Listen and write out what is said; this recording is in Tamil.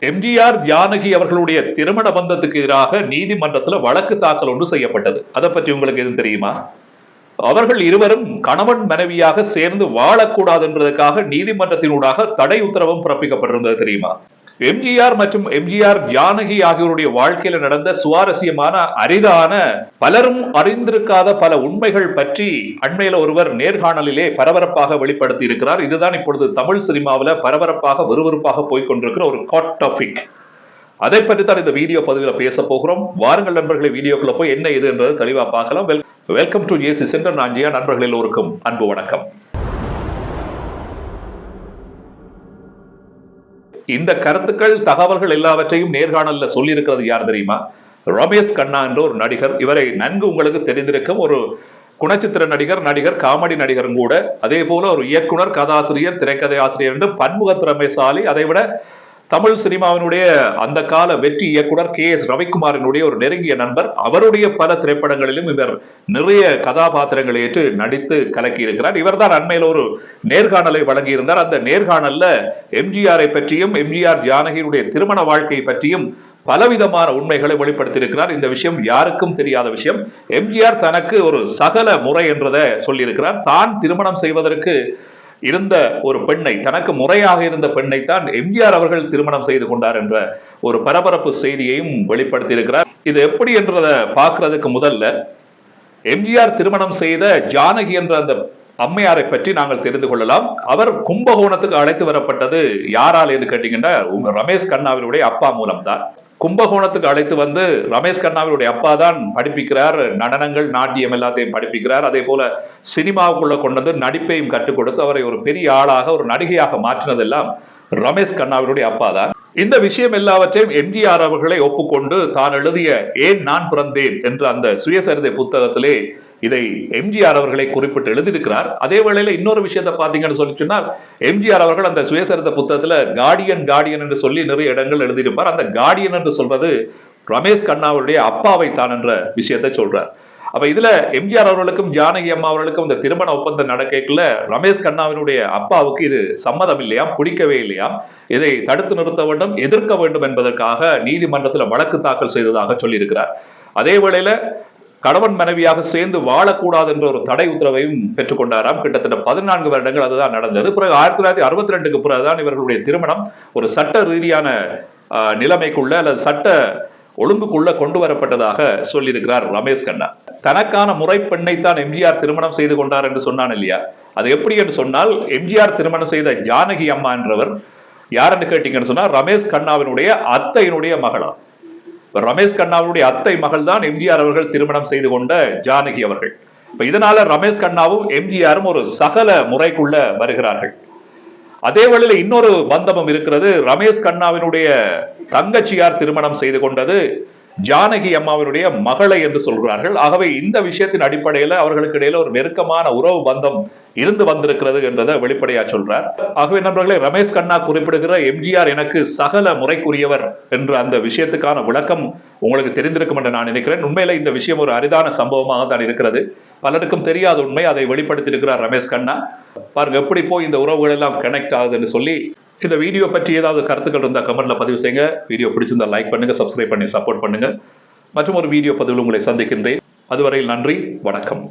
எம்ஜிஆர் ஜானகி அவர்களுடைய திருமண பந்தத்துக்கு எதிராக நீதிமன்றத்தில் வழக்கு தாக்கல் ஒன்று செய்யப்பட்டது. அதை பற்றி உங்களுக்கு எதுவும் தெரியுமா? அவர்கள் இருவரும் கணவன் மனைவியாக சேர்ந்து வாழக்கூடாது என்பதற்காக நீதிமன்றத்தினூடாக தடை உத்தரவும் பிறப்பிக்கப்பட்டிருந்தது தெரியுமா? எம்ஜிஆர் மற்றும் எம்ஜிஆர் ஜானகி ஆகியோருடைய வாழ்க்கையில நடந்த சுவாரஸ்யமான அரிதான பலரும் அறிந்திருக்காத பல உண்மைகள் பற்றி அண்மையில ஒருவர் நேர்காணலிலே பரபரப்பாக வெளிப்படுத்தி இருக்கிறார். இதுதான் இப்பொழுது தமிழ் சினிமாவில் பரபரப்பாக விறுவிறுப்பாக போய்கொண்டிருக்கிற ஒரு காட் டாபிக் அதை பற்றி தான் இந்த வீடியோ பதிவில் பேச போகிறோம். வாருங்கள் நண்பர்களை வீடியோக்குள்ள போய் என்ன இது என்றது தெளிவாக பார்க்கலாம் வெல்கம் டு ஏசி சென்டர் நான் ஜியா நண்பர்கள் எல்லோருக்கும் அன்பு வணக்கம். இந்த கருத்துக்கள் தகவல்கள் எல்லாவற்றையும் நேர்காணல்ல சொல்லியிருக்கிறது யார் தெரியுமா? ரமேஷ் கண்ணா என்ற ஒரு நடிகர். இவரை நன்கு உங்களுக்கு தெரிந்திருக்கும் ஒரு குணச்சித்திர நடிகர் நடிகர் காமெடி நடிகரும் கூட. அதே போல ஒரு இயக்குனர் கதாசிரியர் திரைக்கதை ஆசிரியர் என்று பன்முக திறமைசாலி அதை விட தமிழ் சினிமாவினுடைய அந்த கால வெற்றி இயக்குனர் கே எஸ் ரவிக்குமாரினுடைய ஒரு நெருங்கிய நண்பர். அவருடைய பல திரைப்படங்களிலும் இவர் நிறைய கதாபாத்திரங்களை ஏற்று நடித்து கலக்கி இருக்கிறார் இவர் தான் அண்மையில் ஒரு நேர்காணலை வழங்கியிருந்தார். அந்த நேர்காணல்ல எம்ஜிஆரை பற்றியும் எம்ஜிஆர் ஜானகியினுடைய திருமண வாழ்க்கை பற்றியும் பலவிதமான உண்மைகளை வெளிப்படுத்தியிருக்கிறார். இந்த விஷயம் யாருக்கும் தெரியாத விஷயம். எம்ஜிஆர் தனக்கு ஒரு சகல முறை என்றதை சொல்லியிருக்கிறார். தான் திருமணம் செய்வதற்கு இருந்த ஒரு பெண்ணை தனக்கு முறையாக இருந்த பெண்ணை தான் எம்ஜிஆர் அவர்கள் திருமணம் செய்து கொண்டார் என்ற ஒரு பரபரப்பு செய்தியையும் வெளிப்படுத்தி இருக்கிறார் இது எப்படி என்றதை பார்க்கறதுக்கு முதல்ல எம்ஜிஆர் திருமணம் செய்த ஜானகி என்ற அந்த அம்மையாரை பற்றி நாங்கள் தெரிந்து கொள்ளலாம். அவர் கும்பகோணத்துக்கு அழைத்து வரப்பட்டது யாரால் என்று கேட்டீங்கன்னா ரமேஷ் கண்ணாவினுடைய அப்பா மூலம்தான். கும்பகோணத்துக்கு அழைத்து வந்து ரமேஷ் கண்ணாவினுடைய அப்பா தான் படிப்பிக்கிறார். நடனங்கள் நாட்டியம் எல்லாத்தையும் படிப்பிக்கிறார். அதே போல சினிமாவுக்குள்ள கொண்டு வந்து நடிப்பையும் கற்றுக் கொடுத்து அவரை ஒரு பெரிய ஆளாக ஒரு நடிகையாக மாற்றினதெல்லாம் ரமேஷ் கண்ணாவினுடைய அப்பா தான். இந்த விஷயம் எல்லாவற்றையும் எம்ஜிஆர் அவர்களை ஒப்புக்கொண்டு தான் எழுதிய ஏன் நான் பிறந்தேன் என்ற அந்த சுயசரிதை புத்தகத்திலே இதை எம்ஜிஆர் அவர்களை குறிப்பிட்டு எழுதியிருக்கிறார். அதே வேளையில இன்னொரு விஷயத்தை பார்த்தீங்கன்னு சொல்லி சொன்னால் எம்ஜிஆர் அவர்கள் அந்த சுயசரித புத்தகத்துல கார்டியன் கார்டியன் என்று சொல்லி நிறைய இடங்கள் எழுதியிருப்பார். அந்த கார்டியன் என்று சொல்றது ரமேஷ் கண்ணாவுடைய அப்பாவை தான் என்ற விஷயத்தை சொல்றார். அப்ப இதுல எம்ஜிஆர் அவர்களுக்கும் ஜானகி அம்மா அவர்களுக்கும் இந்த திருமண ஒப்பந்தம் நடக்கல ரமேஷ் கண்ணாவினுடைய அப்பாவுக்கு இது சம்மதம் இல்லையாம் பிடிக்கவே இல்லையாம் இதை தடுத்து நிறுத்த வேண்டும் எதிர்க்க வேண்டும் என்பதற்காக நீதிமன்றத்தில் வழக்கு தாக்கல் செய்ததாக சொல்லியிருக்கிறார். அதே வேளையில கணவன் மனைவியாக சேர்ந்து வாழக்கூடாது என்ற ஒரு தடை உத்தரவையும் பெற்றுக்கொண்டாராம். கிட்டத்தட்ட பதினான்கு வருடங்கள் அதுதான் நடந்தது. பிறகு ஆயிரத்தி தொள்ளாயிரத்தி அறுபத்தி ரெண்டுக்கு பிறகுதான் இவர்களுடைய திருமணம் ஒரு சட்ட ரீதியான நிலைமைக்குள்ள அல்லது சட்ட ஒழுங்குக்குள்ள கொண்டு வரப்பட்டதாக சொல்லியிருக்கிறார் ரமேஷ் கண்ணா. தனக்கான முறை பெண்ணைத்தான் எம்ஜிஆர் திருமணம் செய்து கொண்டார் என்று சொன்னான் இல்லையா? அது எப்படி என்று சொன்னால் எம்ஜிஆர் திருமணம் செய்த ஜானகி அம்மா என்றவர் யாருன்னு கேட்டீங்கன்னு சொன்னா ரமேஷ் கண்ணாவினுடைய அத்தையினுடைய மகளா ரமேஷ் கண்ணாவுடைய அத்தை மகள் தான் எம்ஜிஆர் அவர்கள் திருமணம் செய்து கொண்ட ஜானகி அவர்கள். இதனால ரமேஷ் கண்ணாவும் எம்ஜிஆரும் ஒரு சகல முறைக்குள்ள வருகிறார்கள். அதே வழியில் இன்னொரு பந்தமும் இருக்கிறது. ரமேஷ் கண்ணாவினுடைய தங்கச்சியார் திருமணம் செய்து கொண்டது ஜானகி அம்மாவினுடைய மகளை என்று சொல்கிறார்கள். ஆகவே இந்த விஷயத்தின் அடிப்படையில் அவர்களுக்கு இடையில ஒரு நெருக்கமான உறவு பந்தம் இருந்து வந்திருக்கிறது என்றதை வெளிப்படையா சொல்றார். ஆகவே நண்பர்களே ரமேஷ் கண்ணா குறிப்பிடுகிற எம்ஜிஆர் எனக்கு சகல முறைக்குரியவர் என்ற அந்த விஷயத்துக்கான விளக்கம் உங்களுக்கு தெரிந்திருக்கும் என்று நான் நினைக்கிறேன். உண்மையில இந்த விஷயம் ஒரு அரிதான சம்பவமாக தான் இருக்கிறது. பலருக்கும் தெரியாத உண்மை அதை வெளிப்படுத்தி இருக்கிறார் ரமேஷ் கண்ணா. பாருங்க எப்படி போய் இந்த உறவுகள் எல்லாம் கனெக்ட் ஆகுதுன்னு சொல்லி இந்த வீடியோ பற்றி ஏதாவது கருத்துக்கள் இருந்தால் கமெண்ட்ல பதிவு செய்யுங்க. வீடியோ பிடிச்சிருந்தா லைக் பண்ணுங்க சப்ஸ்கிரைப் பண்ணி சப்போர்ட் பண்ணுங்க. மற்றும் ஒரு வீடியோ பதிவில் உங்களை சந்திக்கின்றேன். அதுவரையில் நன்றி வணக்கம்.